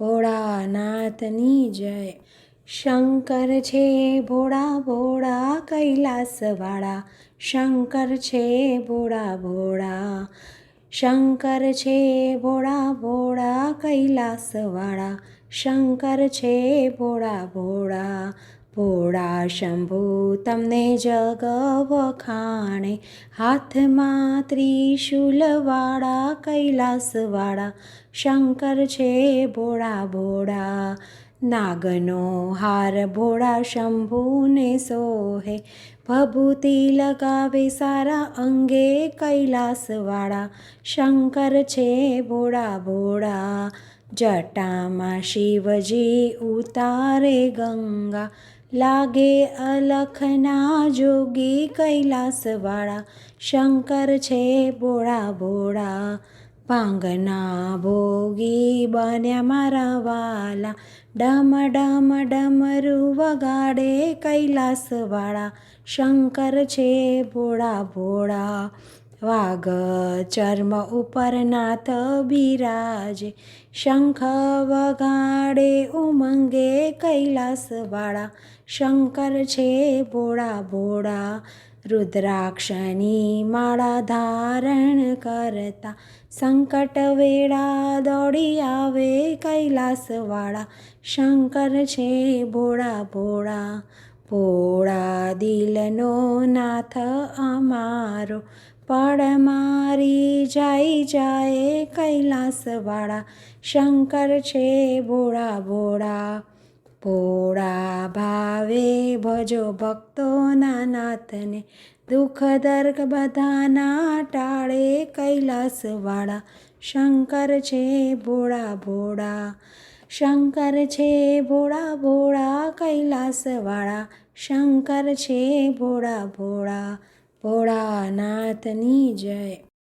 ભોળાનાથની જય। શંકર છે ભોળા ભોળા, કૈલાસવાળા, શંકર છે ભોળા ભોળા। શંકર છે ભોળા ભોળા, કૈલાસવાળા, શંકર છે ભોળા ભોળા। ભોળા શંભુ, તમને જગ વખાણે હાથમાં ત્રિશુલવાળા, કૈલાસવાળા, શંકર છે ભોળા ભોળા. નાગનો હાર ભોળા શંભુને સોહે, ભભૂતિ લગાવે સારા અંગે કૈલાસવાળા, શંકર છે ભોળા ભોળા. જટામાં શિવજી ઉતારે ગંગા લાગે અલખના જોગી કૈલાસવાળા. શંકર છે ભોળા ભોળા, પાંગના ભોગી બન્યા મારા વાલા. ડમ ડમ ડમરું વગાડે કૈલાસવાળા. શંકર છે ભોળા ભોળા વાઘ ચર્મ ઉપર નાથ બિરાજે, શંખ વગાડે ઉમંગે કૈલાસવાળા. શંકર છે ભોળા ભોળા, રુદ્રાક્ષની માળા ધારણ કરતા. સંકટ વેળા દોડી આવે કૈલાસવાળા. શંકર છે ભોળા ભોળા ભોળા દિલનો નાથ અમારો પડ મારી જાય જાય કૈલાસવાળા. શંકર છે ભોળા ભોળા ભોળા ભાવે ભજો ભક્તોના નાથને દુઃખ દર્ગ બધાના ટાળે કૈલાસવાળા. શંકર છે ભોળા ભોળા શંકર છે ભોળા ભોળા કૈલાસવાળા. શંકર છે ભોળા ભોળા ભોળાનાથની જય.